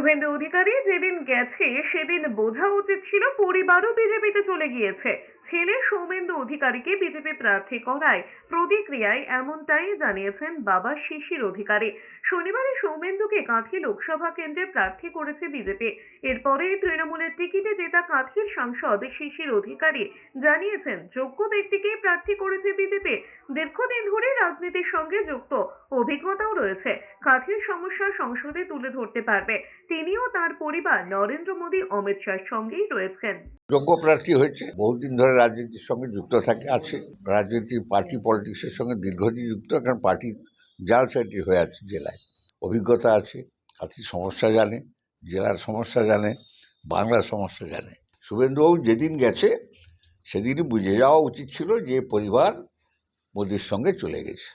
শুভেন্দু অধিকারী যেদিন গেছে সেদিন বোঝা উচিত ছিল পরিবারও বিজেপিতে চলে গিয়েছে। ছেলে সৌমেন্দু অধিকারীকে বিজেপি প্রার্থী করায় প্রতিক্রিয়ায় এমনটাই জানিয়েছেন বাবা শিশির অধিকারী। শনিবারে সৌমেন্দুকে কাঁথি লোকসভা কেন্দ্রে প্রার্থী করেছে বিজেপি। এরপরে তৃণমূলের টিকিটে জেতা কাঁথির সাংসদ শিশির অধিকারী জানিয়েছেন, যোগ্য ব্যক্তিকে প্রার্থী করেছে বিজেপি। দীর্ঘদিন ধরে রাজনীতির সঙ্গে যুক্ত, অভিজ্ঞতাও রয়েছে। কাঁথির সমস্যা সংসদে তুলে ধরতে পারবে। তিনিও তার পরিবার নরেন্দ্র মোদী, অমিত শাহর সঙ্গেই রয়েছেন। যোগ্য প্রার্থী হয়েছে। বহুদিন ধরে রাজনীতির সঙ্গে যুক্ত থাকে, আছে। রাজনীতি, পার্টি পলিটিক্সের সঙ্গে দীর্ঘদিন যুক্ত, কারণ পার্টি জাল সাইটি হয়ে আছে জেলায়। অভিজ্ঞতা আছে হাতির সমস্যা জানে, জেলার সমস্যা জানে, বাংলার সমস্যা জানে। শুভেন্দুবাবু যেদিন গেছে, সেদিনই বুঝে যাওয়া উচিত ছিল যে পরিবার মোদির সঙ্গে চলে গেছে।